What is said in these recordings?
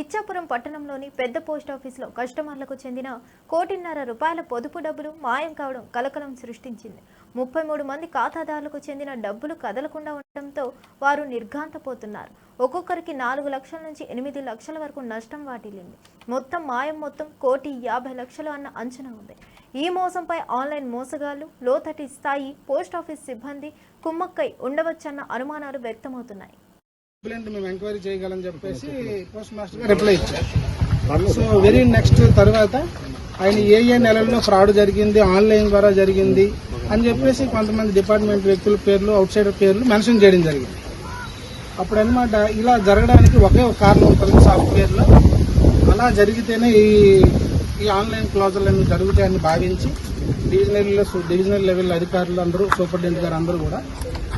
ఇచ్చాపురం పట్టణంలోని పెద్ద పోస్టాఫీసులో కస్టమర్లకు చెందిన కోటిన్నర రూపాయల పొదుపు డబ్బులు మాయం కావడం కలకలం సృష్టించింది. ముప్పై మూడు మంది ఖాతాదారులకు చెందిన డబ్బులు కదలకుండా ఉండటంతో వారు నిర్ఘాంతపోతున్నారు. ఒక్కొక్కరికి నాలుగు లక్షల నుంచి ఎనిమిది లక్షల వరకు నష్టం వాటిల్లింది. మొత్తం మాయం మొత్తం కోటి యాభై లక్షలు అన్న అంచనా ఉంది. ఈ మోసంపై ఆన్లైన్ మోసగాళ్ళు లోతటి స్థాయి పోస్ట్ ఆఫీస్ సిబ్బంది కుమ్మక్కై ఉండవచ్చన్న అనుమానాలు వ్యక్తమవుతున్నాయి. కంప్లైంట్ మేము ఎంక్వైరీ చేయగలని చెప్పేసి పోస్ట్ మాస్టర్ గారు రిప్లై ఇచ్చారు. సో వెరీ నెక్స్ట్ తర్వాత ఆయన ఏ ఏ నెలల్లో ఫ్రాడ్ జరిగింది ఆన్లైన్ ద్వారా జరిగింది అని చెప్పేసి కొంతమంది డిపార్ట్మెంట్ వ్యక్తుల పేర్లు అవుట్ సైడర్ పేర్లు మెన్షన్ చేయడం జరిగింది. అప్పుడు అనమాట ఇలా జరగడానికి ఒకే ఒక కారణం ఉంటుంది సాఫ్ట్వేర్లో. అలా జరిగితేనే ఈ ఈ ఆన్లైన్ క్లాజులన్నీ జరుగుతాయని భావించి డివిజనల్ డివిజనల్ లెవెల్ అధికారులు అందరూ సూపరింటెండెంట్ గారు అందరూ కూడా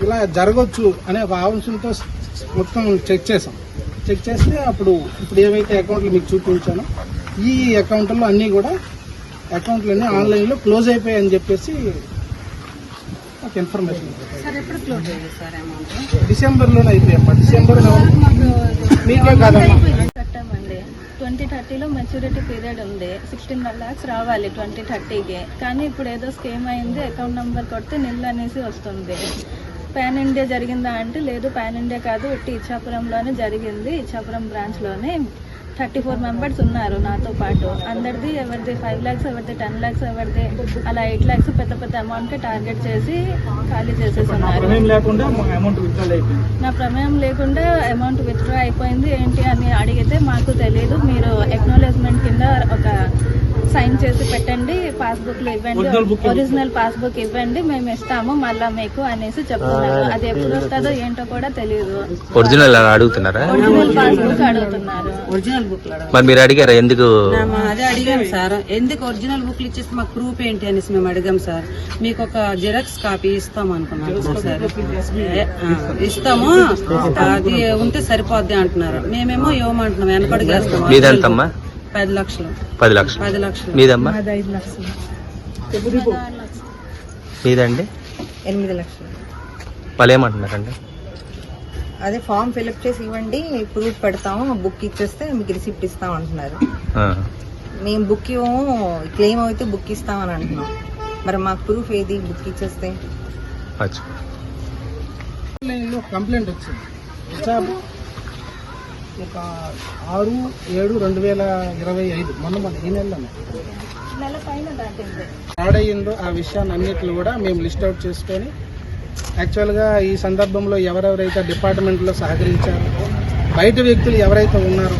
ఇలా జరగవచ్చు అనే ఒక ఆలోచనతో మొత్తం చెక్ చేసాం చెక్ చేస్తే అప్పుడు ఇప్పుడు ఏవైతే అకౌంట్లు మీకు చూపించానో ఈ అకౌంట్లో అన్నీ కూడా అకౌంట్లు అన్నీ ఆన్లైన్లో క్లోజ్ అయిపోయాయని చెప్పేసి ఒక ఇన్ఫర్మేషన్ డిసెంబర్లోనే అయిపోయాయి డిసెంబర్ మీకే కాదమ్మా. కట్టామండి. ట్వంటీ థర్టీలో మెచ్యూరిటీ పీరియడ్ ఉంది. సిక్స్టీన్ ల్యాక్స్ రావాలి ట్వంటీ థర్టీకి. కానీ ఇప్పుడు ఏదో స్కీమ్ అయింది అకౌంట్ నెంబర్ కొడితే నిల్ అనేసి వస్తుంది. పాన్ ఇండియా జరిగిందా అంటే లేదు పాన్ ఇండియా కాదు ఇట్టి ఇచ్చాపురంలోనే జరిగింది. ఇచ్చాపురం బ్రాంచ్లోనే థర్టీ ఫోర్ మెంబర్స్ ఉన్నారు నాతో పాటు. అందరిది ఎవరిది ఫైవ్ ల్యాక్స్ ఎవరిది టెన్ ల్యాక్స్ ఎవరిది అలా ఎయిట్ ల్యాక్స్ పెద్ద పెద్ద అమౌంట్ టార్గెట్ చేసి ఖాళీ చేసేసి ఉన్నారు లేకుండా అమౌంట్ విత్డ్రాల్ అయిపోయింది. నా ప్రమేయం లేకుండా అమౌంట్ విత్డ్రా అయిపోయింది ఏంటి అని అడిగితే మాకు తెలియదు మీరు ఎక్నాలెజ్మెంట్ సైన్ చేసి పెట్టండి పాస్బుక్లో ఇవ్వండి. ఒరిజినల్ పాస్బుక్ ఇవ్వండి మేము ఇస్తాము మళ్ళా మీకు అనేసి చెప్తున్నారు. అది ఎప్పుడు వస్తుందో ఏంటో కూడా తెలియదు ఒరిజినల్ అడుగుతున్నారా? ఒరిజినల్ పాస్బుక్ అడుగుతున్నారు. ఒరిజినల్ బుక్ మరి మీరు అడిగారా? ఎందుకు? అదే అడిగాం సార్. ఎందుకు ఒరిజినల్ బుక్లు ఇచ్చేసి మాకు ప్రూఫ్ ఏంటి అనేసి మేము అడిగాం సార్. మీకు ఒక జిరాక్స్ కాపీ ఇస్తాం అనుకున్నాం సార్. ఇస్తాము. అది ఉంటే సరిపోద్ది అంటున్నారు. మేమేమో ఇవ్వమంటున్నాం. వెనకడుగేస్తాం మీదెంతమ్మా? పది లక్షలు. పది లక్షలు. పది లక్షలు. మీదమ్మా? ఐదు లక్షలు. మీదండి? ఎనిమిది లక్షలు. వాళ్ళు ఏమంటున్నారండి అదే ఫామ్ ఫిల్అప్ చేసి ఇవ్వండి ప్రూఫ్ పెడతాము బుక్ ఇచ్చేస్తే మీకు రిసిప్ట్ ఇస్తాం అంటున్నారు. ఆ. మేము బుక్ ఇవ్వము క్లెయిమ్ అయితే బుక్ ఇస్తామని అంటున్నాం. మరి మాకు ప్రూఫ్ ఏది బుక్ ఇచ్చేస్తే? కంప్లైంట్ వచ్చింది. ఒక ఆరు ఏడు రెండు వేల ఇరవై ఐదు. మొన్న మొన్న ఈ నెలలోనే అయ్యిందో ఆ విషయాన్ని అన్నిటిని కూడా మేము లిస్ట్ అవుట్ చేసుకొని యాక్చువల్గా ఈ సందర్భంలో ఎవరెవరైతే డిపార్ట్మెంట్లో సహకరించారో బయట వ్యక్తులు ఎవరైతే ఉన్నారో